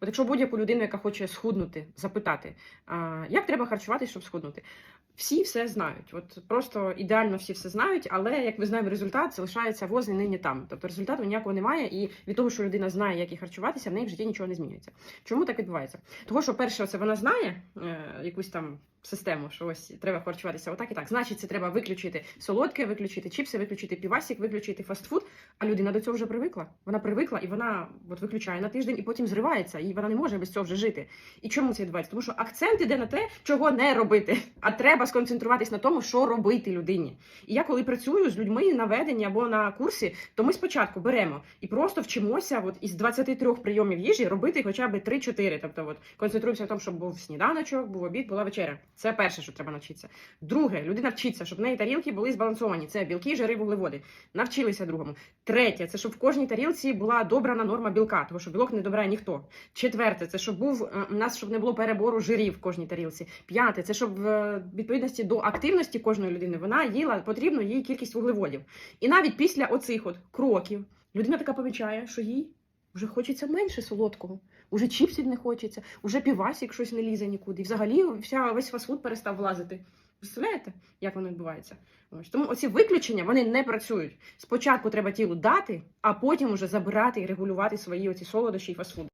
От якщо будь-яку людину, яка хоче схуднути, запитати, а, як треба харчуватися, щоб схуднути, всі все знають. От просто ідеально всі все знають, але як ми знаємо, результат залишається возле нині там. Тобто результату ніякого немає, і від того, що людина знає, як і харчуватися, в неї в житті нічого не змінюється. Чому так відбувається? Того, що перше, це вона знає е, якусь там систему, що ось треба харчуватися отак і так. Значить, це треба виключити солодке, виключити чіпси, виключити півасік, виключити фастфуд. А людина до цього вже привикла. Вона привикла і вона от виключає на тиждень і потім зривається, і вона не може без цього вже жити. І чому це відбувається? Тому що акцент іде на те, чого не робити, а треба сконцентруватись на тому, що робити людині. І я коли працюю з людьми на веденні або на курсі, то ми спочатку беремо і просто вчимося от із 23 прийомів їжі робити хоча б 3-4. Тобто, от концентруємося на тому, щоб був сніданочок, був обід, була вечеря. Це перше, що треба навчитися. Друге, людина вчиться, щоб в неї тарілки були збалансовані. Це білки, жири, вуглеводи. Навчилися другому. Третє, це щоб в кожній тарілці була добрана норма білка, тому що білок не добирає ніхто. Четверте, це щоб був е, у нас, щоб не було перебору жирів в кожній тарілці. П'яте, це щоб в е, відповідності до активності кожної людини вона їла потрібну їй кількість вуглеводів. І навіть після оцих от кроків людина така помічає, що їй вже хочеться менше солодкого. Уже чіпсів не хочеться, уже півасік щось не лізе нікуди. І взагалі вся весь фастфуд перестав влазити. Представляєте, як воно відбувається? Ось тому оці виключення вони не працюють. Спочатку треба тілу дати, а потім уже забирати і регулювати свої оці солодощі і фастфуд.